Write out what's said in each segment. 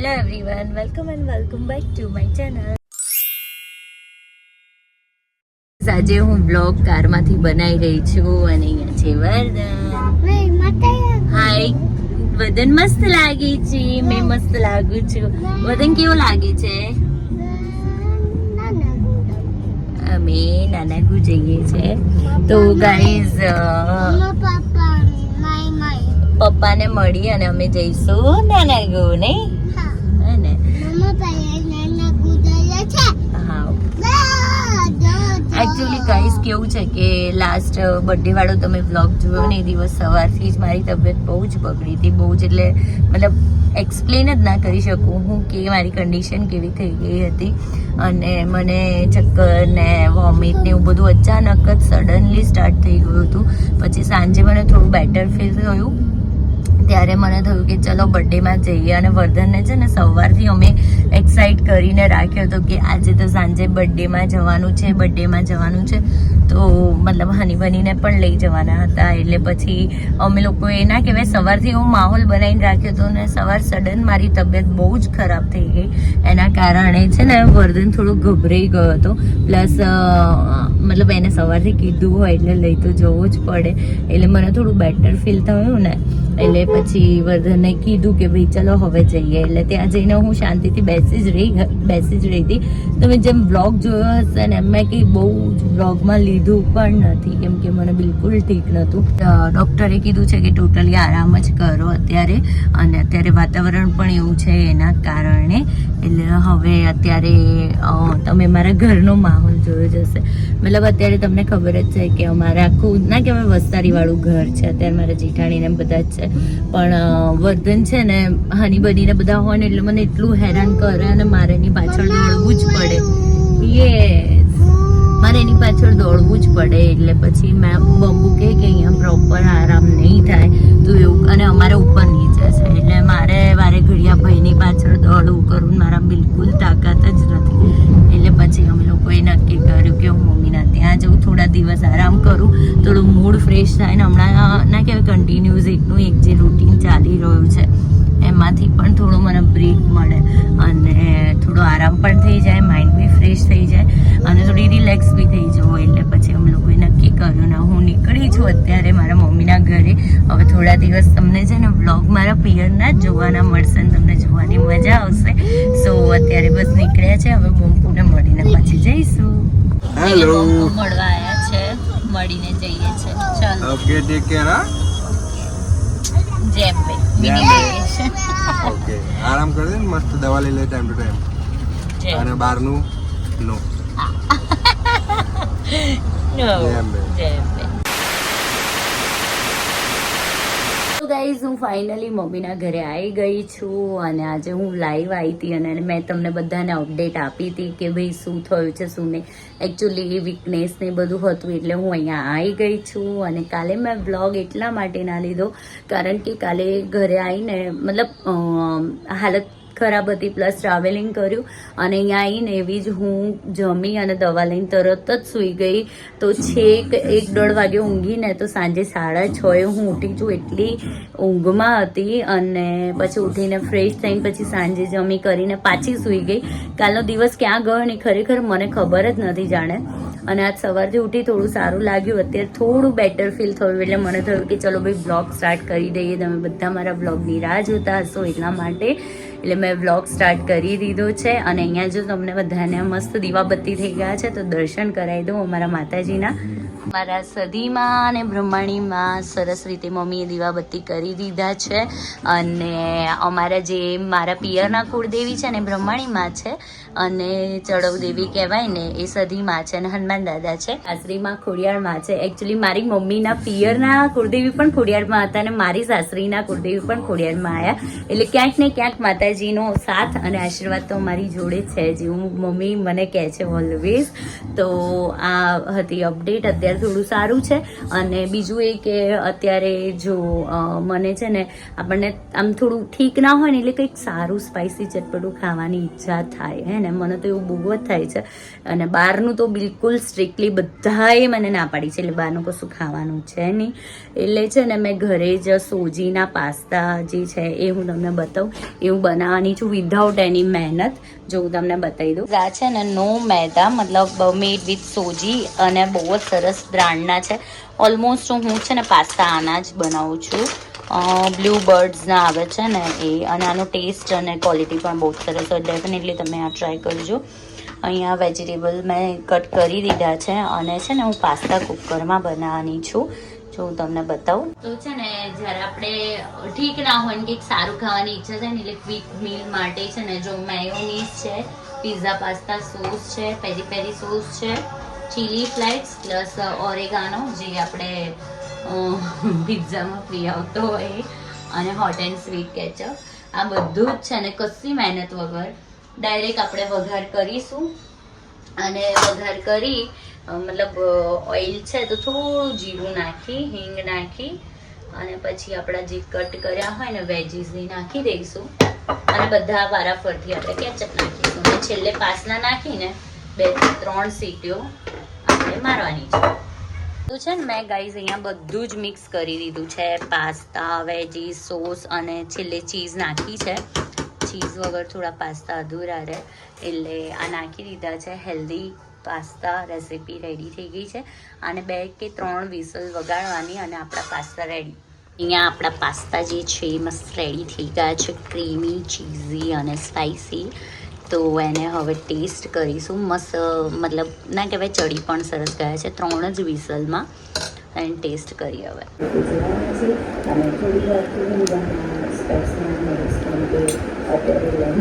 Hello everyone welcome and welcome back to my channel આજે હું blog કારમાંથી બનાવી રહી છું અને અહીંયા છે વર્ધન. હાય વદન મસ્ત લાગે છે મેં મસ્ત લાગુ છું. વદન કેવો લાગે છે? અમે નાના ગુ જઈએ છે. તો ગાઈઝ પપ્પાને મળી અને અમે જઈશું નાના ગુ નહીં હે ને હા એકચ્યુઅલી ગાઈસ કેવું છે કે લાસ્ટ બર્થડે વાળો તમે વ્લોગ જોયો ને એ દિવસ સવારથી જ મારી તબિયત બહુ જ બગડી હતી, બહુ જ એટલે મતલબ એક્સપ્લેન જ ના કરી શકું હું કે મારી કન્ડિશન કેવી થઈ ગઈ હતી. અને મને ચક્કર ને વોમિટ ને એવું બધું અચાનક જ સડનલી સ્ટાર્ટ થઈ ગયું હતું. પછી સાંજે મને થોડું બેટર ફીલ થયું. ત્યારે મને થયું કે ચલો બર્થડેમાં જઈએ અને વર્ધનને છે ને સવારથી અમે એક્સાઇટ કરીને રાખ્યો હતો કે આજે તો સાંજે બર્થડેમાં જવાનું છે બર્થડેમાં જવાનું છે. તો મતલબ હની બનીને પણ લઈ જવાના હતા. એટલે પછી અમે લોકોએ ના કહેવાય, સવારથી એવો માહોલ બનાવીને રાખ્યો હતો ને સવાર સડન મારી તબિયત બહુ જ ખરાબ થઈ ગઈ. એના કારણે છે ને વર્ધન થોડો ગભરાઈ ગયો હતો. પ્લસ મતલબ એને સવારથી કીધું હોય એટલે લઈ તો જવું જ પડે. એટલે મને થોડું બેટર ફીલ થયું ને. એટલે પછી વર્ધને કીધું કે ભાઈ ચલો હવે જઈએ. એટલે ત્યાં જઈને હું શાંતિથી બેસી જ રહી બેસી જ રહી હતી. તમે જેમ બ્લોગ જોયો હશે ને મેં કંઈ બહુ જ બ્લોગમાં લીધું પણ નથી, કેમ કે મને બિલકુલ ઠીક નહોતું. ડૉક્ટરે કીધું છે કે ટોટલી આરામ જ કરો અત્યારે. અને અત્યારે વાતાવરણ પણ એવું છે એના કારણે. એટલે હવે અત્યારે તમે મારા ઘરનો માહોલ જોયો જ હશે. મતલબ અત્યારે તમને ખબર જ છે કે અમારે આખું, ના કહેવાય વસ્તારી વાળું ઘર છે, અત્યારે મારા જેઠાણીને બધા જ છે. પણ વર્ધન છે ને, હની બનીને બધા હોય ને એટલે મને એટલું હેરાન કરે અને મારે એની પાછળ દોડવું જ પડે. પાછળ દોડવું જ પડે એટલે પછી મેં બબુ કે અહીંયા પ્રોપર આરામ નહીં થાય. તો એવું અને અમારે ઉપર નીચે છે, એટલે મારે વારે ઘડિયા ભાઈની પાછળ દોડવું કરવું મારા બિલકુલ તાકાત જ નથી. એટલે પછી અમે લોકોએ નક્કી કર્યું કે હું મમ્મીના ત્યાં જઉં, થોડા દિવસ આરામ કરું. થોડું મૂડ ફ્રેશ થાય ને હમણાં, ના કહેવાય કન્ટિન્યુઝ એકનું એક જે રૂટીન ચાલી રહ્યું છે. એમાંથી પણ થોડું મને બ્રેક મળે અને થોડો આરામ પણ થઈ જાય માઇન્ડ બી ફ્રેશ થઈ જાય અને થોડી રિલેક્સ બી થઈ જવું. એટલે પછી અમે લોકોએ નક્કી કર્યું ને હું નીકળી છું અત્યારે મારા મમ્મીના ઘરે. હવે થોડા દિવસ તમને છે ને વ્લોગ મારા પિયરના જ જોવાના મળશે ને તમને જોવાની મજા આવશે. સો અત્યારે બસ નીકળ્યા છે હવે બમ્પુને મળીને પછી જઈશું. હેલો મળવા આવ્યા છે મળીને જઈએ છે. ચાલો. ઓકે ટેક કેર હા? જેમ બે. ઓકે. આરામ કરજે ને મસ્ત દવા લઈ લે ટાઈમ ટુ ટાઈમ અને બહારનું નો. જેમ બે. જેમ બે. તો ગાઈઝ હું ફાઇનલી મમ્મીના ઘરે આવી ગઈ છું અને આજે હું લાઈવ આવી હતી અને મેં તમને બધાને અપડેટ આપી હતી કે ભાઈ શું થયું છે, શું નહીં. એકચ્યુઅલી વીકનેસ ને બધું હતું એટલે હું અહીંયા આવી ગઈ છું અને કાલે મેં બ્લોગ એટલા માટે ના લીધો કારણ કે કાલે ઘરે આવીને મતલબ હાલત ખરાબ હતી પ્લસ ટ્રાવેલિંગ કર્યું અને અહીંયા આવીને એવી જ હું જમી અને દવા લઈને તરત જ સૂઈ ગઈ. તો છેક એક દોઢ વાગે ઊંઘીને તો સાંજે સાડા છ એ હું ઉઠી છું એટલી ઊંઘમાં હતી અને પછી ઉઠીને ફ્રેશ થઈને પછી સાંજે જમી કરીને પાછી સૂઈ ગઈ. કાલનો દિવસ ક્યાં ગયો ને ખરેખર મને ખબર જ નથી જાણે. અને આજ સવારથી ઉઠી થોડું સારું લાગ્યું. અત્યારે થોડું બેટર ફીલ થયું એટલે મને થયું કે ચલો ભાઈ બ્લોગ સ્ટાર્ટ કરી દઈએ. તમે બધા મારા બ્લોગની રાહ જોતા હશો એટલા માટે. એટલે મેં બ્લોગ સ્ટાર્ટ કરી દીધો છે અને અહીંયા જો તમને બધાને મસ્ત દીવાબત્તી થઈ ગયા છે, તો દર્શન કરાવી દઉં અમારા માતાજીના. મારા સદીમાં અને બ્રહ્માણીમાં સરસ રીતે મમ્મીએ દીવાબત્તી કરી દીધા છે અને અમારા જે મારા પિયરના કુળદેવી છે ને બ્રહ્માણીમાં છે અને ચડવ દેવી કહેવાય ને એ સદીમાં છે અને હનુમાન દાદા છે. સાસરીમાં ખોડિયારમાં છે. એકચ્યુઅલી મારી મમ્મીના પિયરના કુળદેવી પણ ખોડિયારમાં હતા અને મારી સાસરીના કુળદેવી પણ ખોડિયારમાં આવ્યા એટલે ક્યાંક ને ક્યાંક માતાજીનો સાથ અને આશીર્વાદ તો મારી જોડે છે. જેવું મમ્મી મને કહે છે ઓલવેઝ તો આ હતી અપડેટ અત્યારે થોડું સારું છે. અને બીજું એ કે અત્યારે જો મને છે ને આપણને આમ થોડું ઠીક ના હોય ને એટલે કંઈક સારું સ્પાઇસી ચટપટું ખાવાની ઈચ્છા થાય હે? ને મને તો એવું બહુ જ થાય છે. અને બહારનું તો બિલકુલ સ્ટ્રિક્ટલી બધાએ મને ના પાડી છે. એટલે બહારનું કશું ખાવાનું છે નહીં. એટલે છે ને મેં ઘરે જ સોજીના પાસ્તા જે છે એ હું તમને બતાવું. એ હું બનાવવાની છું વિધાઉટ એની મહેનત. જો હું તમને બતાવી દઉં. આ છે ને નો મેદા, મતલબ મેડ વિથ સોજી અને બહુ જ સરસ બ્રાન્ડના છે. ઓલમોસ્ટ હું છે ને પાસ્તા આના જ બનાવું છું. બ્લુ બર્ડ્સના આવે છે ને એ, અને આનો ટેસ્ટ અને ક્વોલિટી પણ બહુ સરસ હોય. ડેફિનેટલી તમે આ ટ્રાય કરજો. અહીંયા વેજીટેબલ મેં કટ કરી દીધા છે અને છે ને હું પાસ્તા કુકરમાં બનાવવાની છું. જો હું તમને બતાવું. તો છે ને જ્યારે આપણે ઠીક ના હોય ને કંઈક સારું ખાવાની ઈચ્છા થાય ને એટલે ક્વિક મીલ માટે છે ને જો મેયોનીઝ છે પિઝા પાસ્તા સોસ છે પેરી પેરી સોસ છે ચીલી ફ્લેક્સ પ્લસ ઓરેગાનો જે આપણે પિઝામાં ફ્રી આવતો હોય અને હોટ એન્ડ સ્વીટ કેચઅપ આ બધું જ છે ને કશી મહેનત વગર. ડાયરેક્ટ આપણે વઘાર કરીશું. અને વઘાર કરી મતલબ ઓઇલ છે તો થોડું જીરું નાખી, હિંગ નાખી અને પછી આપણા જે કટ કર્યા હોય ને વેજીસની નાખી દઈશું. અને બધા વારાફરથી આપણે કેચઅપ નાખીશું. અને છેલ્લે પાસના નાખીને બે ત્રણ સીટીઓ આપણે મારવાની છે. તો છે ને મેં ગાઈઝ અહીંયા બધું જ મિક્સ કરી દીધું છે. પાસ્તા વેજી સોસ અને છેલ્લે ચીઝ નાખી છે. ચીઝ વગર થોડા પાસ્તા અધૂરા રહે. એટલે આ નાખી દીધા છે. હેલ્ધી પાસ્તા રેસીપી રેડી થઈ ગઈ છે. અને બે કે ત્રણ વિસલ વગાડવાની અને આપણા પાસ્તા રેડી અહીંયા આપણા પાસ્તા જે છે મસ્ત રેડી થઈ ગયા છે. ક્રીમી ચીઝી અને સ્પાઇસી તો એને હવે ટેસ્ટ કરીશું. મસ્ત મતલબ ના કહેવાય ચડી પણ સરસ ગયા છે. ત્રણ જ વિસલમાં એને ટેસ્ટ કરી હવે.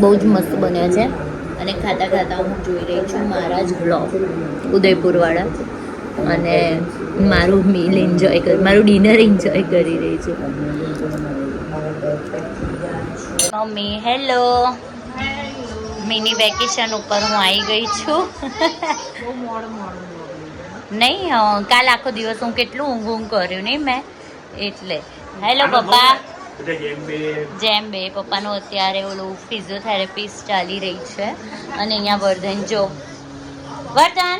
બહુ જ મસ્ત બન્યા છે. અને ખાતા ખાતા હું જોઈ રહી છું મારા જ બ્લોગ ઉદયપુરવાળા. અને મારું મીલ એન્જોય કરી મારું ડિનર એન્જોય કરી રહી છું. મમ્મી હેલો મિની વેકેશન ઉપર હું આવી ગઈ છું. નહીં કાલ આખો દિવસ હું કેટલું ઊંઘ ઊંઘ કર્યું નહીં મેં? એટલે. હેલો પપ્પા. જેમ બે. પપ્પાનું અત્યારે ઓલું ફિઝિયોથેરાપિસ્ટ ચાલી રહી છે. અને અહીંયા વર્ધન જો. વર્ધન!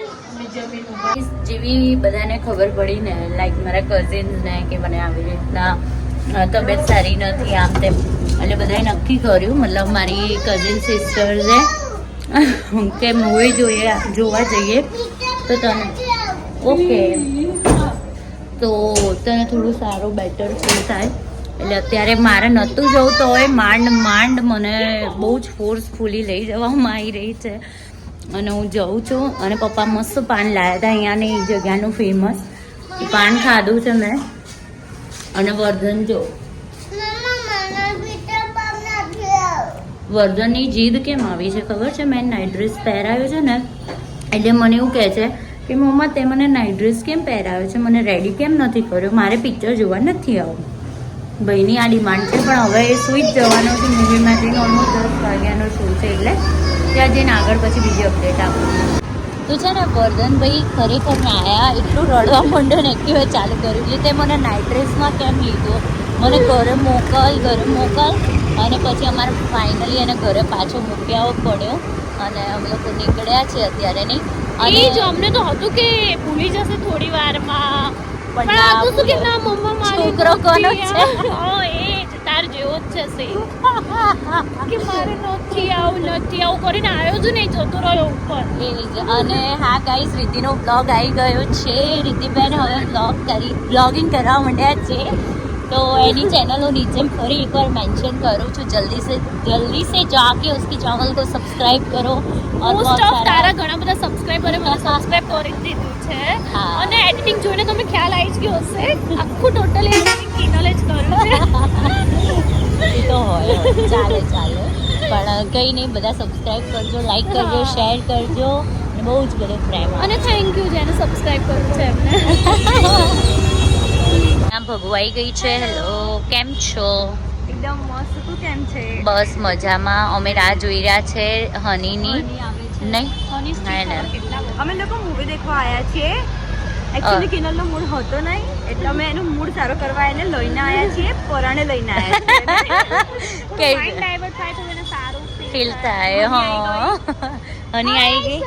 જેવી બધાને ખબર પડી ને લાઈક મારા કઝિન્સને કે મને આવી રીતના તબિયત સારી નથી આમ તેમ. એટલે બધાએ નક્કી કર્યું, મતલબ મારી કઝિન સિસ્ટર્સે કે મૂવી જોઈએ, જોવા જઈએ. તો તને, ઓકે. તો તને થોડું સારું બેટર ફીલ થાય. એટલે અત્યારે મારે નહોતું જવું તો એ માંડ માંડ મને બહુ જ ફોર્સફુલી લઈ જવામાં આવી રહી છે. અને હું જઉં છું, અને પપ્પા મસ્ત પાન લાવ્યા હતા અહીંયાની જગ્યાનું ફેમસ પાન ખાધું છે મેં. અને વર્ધન જો. વર્ધનની જીદ કેમ આવી છે ખબર છે? મેં નાઇટ ડ્રેસ પહેરાવ્યો છે ને, એટલે મને એવું કહે છે કે, મમ્મા, તે મને નાઇટ ડ્રેસ કેમ પહેરાવ્યો છે? મને રેડી કેમ નથી કર્યો? મારે પિક્ચર જોવા નથી આવું ભાઈની આ ડિમાન્ડ છે, પણ હવે એ સુઈ જ જવાનો છે. મૂવીમાંથી ઓલમોસ્ટ દસ વાગ્યાનો શો છે એટલે ત્યાં જઈને આગળ પછી બીજી અપડેટ આપું. તો છે ને વર્ધનભાઈ ખરેખર મેં આવ્યા એટલું રડવા માંડ્યો ને એક્ટિવા ચાલુ કર્યું. એટલે તે મને નાઇટ ડ્રેસમાં કેમ લીધો? મને ઘરે મોકલ ઘરે મોકલ. અને પછી અમારે ફાઇનલી એને ઘરે પાછો મૂકી આવવો પડ્યો. અને અમે લોકો નીકળ્યા છે અત્યારે નહીં. અને જો અમને તો હતું કે ભૂલી જશે થોડી વારમાં. પણ આ તો શું કે ના મમ્મા મારી છોકરો કોનો છે? આ. હા એ જ તાર જેવો જ છે same. કે મારે નથી આવું નથી આવું કરીને આવ્યો જ નહીં જતો રહ્યો ઉપર એવી જ અને હા ગાઈઝ રીતિનો બ્લોગ આવી ગયો છે રીતિબેન હવે બ્લોગ કરી બ્લોગિંગ કરવા માંડ્યા છે તો એની ચેનલ હું નીચે ફરી એકવાર મેન્શન કરું છું જલ્દી સે જલ્દી સે જાકે उसकी चैनल को सब्सक्राइब करो और મોસ્ટ बहुत ઓફ सारा તારા ઘણા બધા સબસ્ક્રાઇબરે મને સબસ્ક્રાઇબ કરી દીધું છે હા. અને એડિટિંગ જોઈને તમે ખ્યાલ આવી જ ગયો હશે આખું ટોટલી એડિટિંગ કિનલે જ કર્યું છે એ તો હોય. ચાલે ચાલે. પણ કંઈ નહીં બધા સબસ્ક્રાઈબ કરજો લાઈક કરજો શેર કરજો અને બહુ જ બધો પ્રેમ અને થેન્ક યુ જેને સબસ્ક્રાઈબ કર્યું છે એમને. આ ભગવાઈ ગઈ છે. હેલો કેમ છો? એકદમ મસ્ત. તું કેમ છે? બસ મજામાં. અમે રાહ જોઈ રહ્યા છે હનીની. નહીં? અમે લોકો મૂવી દેખવા આવ્યા છીએ. એકચ્યુઅલી કિનલનો મૂડ હતો નહીં એટલે અમે એનો મૂડ સારો કરવા એને લઈને આવ્યા છીએ પોરાણે લઈને આવ્યા કે ડાયવર્ટ થાય તો મને સારું ફીલ થાય. હા. હની આવી ગઈ?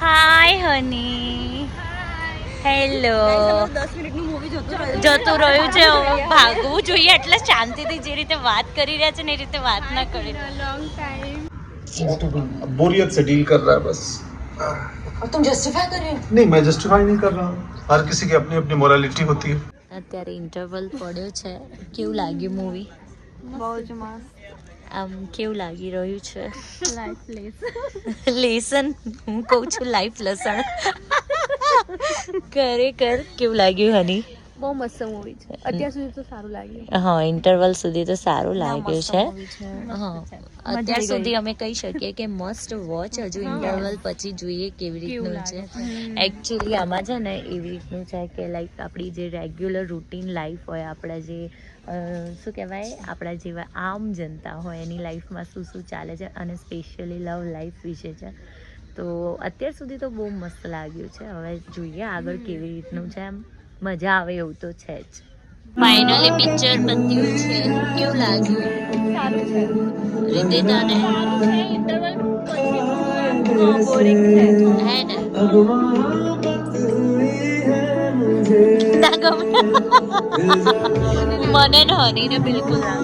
હાય હની. હેલો જતું રહ્યું છે. ભાગવું જોઈએ એટલે શાંતિથી જે રીતે વાત કરી રહ્યા છે ને એ રીતે વાત ના કરી લોંગ ટાઈમ બોરિયત સે ડીલ કર રહા બસ. और तुम जस्टिफाई कर रहे हो नहीं मैं जस्टिफाई नहीं कर रहा हूँ हर किसी की अपनी अपनी मोरालिटी होती है અત્યારે ઇન્ટરવલ પડ્યો છે કેવું લાગ્યું મૂવી બહુ જ મસ્ત આમ કેવું લાગી રહ્યું છે લેસન હું કહું છું લાઈફ લેસન ખરેખર કેવું લાગ્યું હની બહુ મસ્ત મૂવી છે. અત્યાર સુધી તો સારું લાગ્યું. હા ઇન્ટરવલ સુધી તો સારું લાગ્યું છે. હા. અત્યાર સુધી અમે કહી શકીએ કે મસ્ટ વોચ હજુ ઇન્ટરવલ પછી જોઈએ કેવી રીતનું છે. એકચ્યુઅલી આમાં છે ને એવી રીતનું છે કે લાઈક આપણી જે રેગ્યુલર રૂટીન લાઈફ હોય આપણા જે શું કહેવાય? આપણા જેવા આમ જનતા હોય એની લાઈફમાં શું શું ચાલે છે અને સ્પેશિયલી લવ લાઈફ વિશે છે. તો અત્યાર સુધી તો બહુ મસ્ત લાગ્યું છે. હવે જોઈએ આગળ કેવી રીતનું છે એમ. મજા આવે એવું તો છે જ. ફાઇનલી પિક્ચર બન્યું છે. કેવું લાગ્યું? સારું છે રીતે તને ઇન્ટરવલ પછી બોરિંગ છે હે ને? મને ને હનીને બિલકુલ ના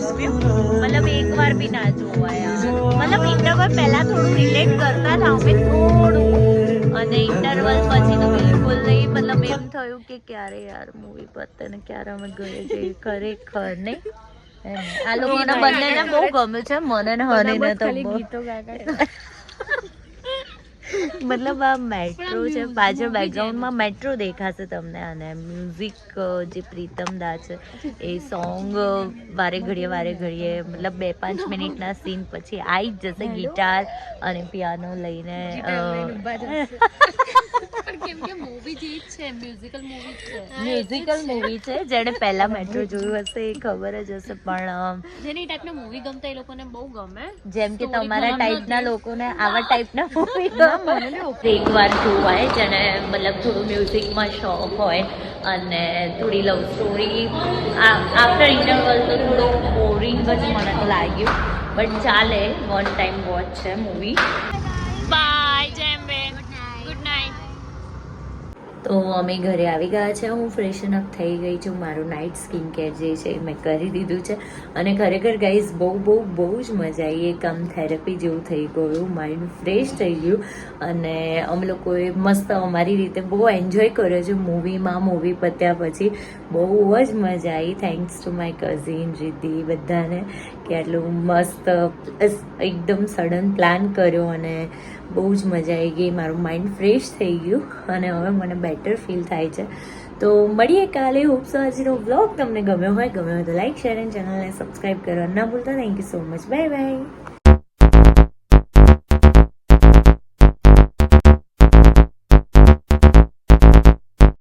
મતલબ એક વાર બી ના જોવાય મતલબ ઇન્ટરવલ પહેલા થોડું રિલેટ કરતા હતા અમે થોડું અને ઇન્ટરવલ પછી તો બિલકુલ નહીં મતલબ એમ થયું કે ક્યારે યાર મૂવી પતે ને ક્યારે અમે ગયે જઈએ ખરેખર ને? આ લોકોને બંનેને બહુ ગમે છે મને ને હનીને તો ગીતો ગાગા મતલબ આ મેટ્રો છે પાછળ બેકગ્રાઉન્ડમાં મેટ્રો દેખાશે તમને અને મ્યુઝિક જે પ્રીતમ દા છે એ સોંગ વારે ઘડીએ વારે ઘડીએ મતલબ બે પાંચ મિનિટના સીન પછી આવી જ જશે ગિટાર અને પિયાનો લઈને મ્યુઝિકલ મૂવી છે જેણે પહેલા મેટ્રો જોયું હશે એ ખબર જ હશે પણ જેની ટાઈપના મૂવી ગમતા એ લોકોને બહુ ગમે. જેમ કે તમારા ટાઈપના લોકોને આવા ટાઈપના મૂવી એક વાર જોવાય, જેને મતલબ થોડું મ્યુઝિકમાં શોખ હોય અને થોડી લવ સ્ટોરી આફ્ટર ઇન્ટરવલ તો થોડું બોરિંગ જ મને લાગ્યું. બટ ચાલે વન ટાઈમ વોચ છે મૂવી બાય જેમ બે ગુડ નાઇટ તો અમે ઘરે આવી ગયા છે. હું ફ્રેશન અપ થઈ ગઈ છું. મારું નાઇટ સ્કિન કેર જે છે એ મેં કરી દીધું છે. અને ખરેખર ગાઈઝ બહુ બહુ બહુ જ મજા આવી. એક આમ થેરપી જેવું થઈ ગયું. માઇન્ડ ફ્રેશ થઈ ગયું. અને અમે લોકોએ મસ્ત અમારી રીતે બહુ એન્જોય કર્યો છે મૂવીમાં મૂવી પત્યા પછી બહુ જ મજા આવી. Thanks to my cousin Riddhi બધાને કે આટલું મસ્ત એકદમ સડન પ્લાન કર્યો અને બહુ જ મજા આવી ગઈ. મારું માઇન્ડ ફ્રેશ થઈ ગયું. અને હવે મને બેટર ફીલ થાય છે. તો મળીએ કાલે. હોપ સો આજનો બ્લોગ તમને ગમ્યો હોય ગમ્યો હોય તો લાઈક શેર એન્ડ ચેનલને સબસ્ક્રાઈબ કરવા ના ભૂલતા. Thank you so much bye bye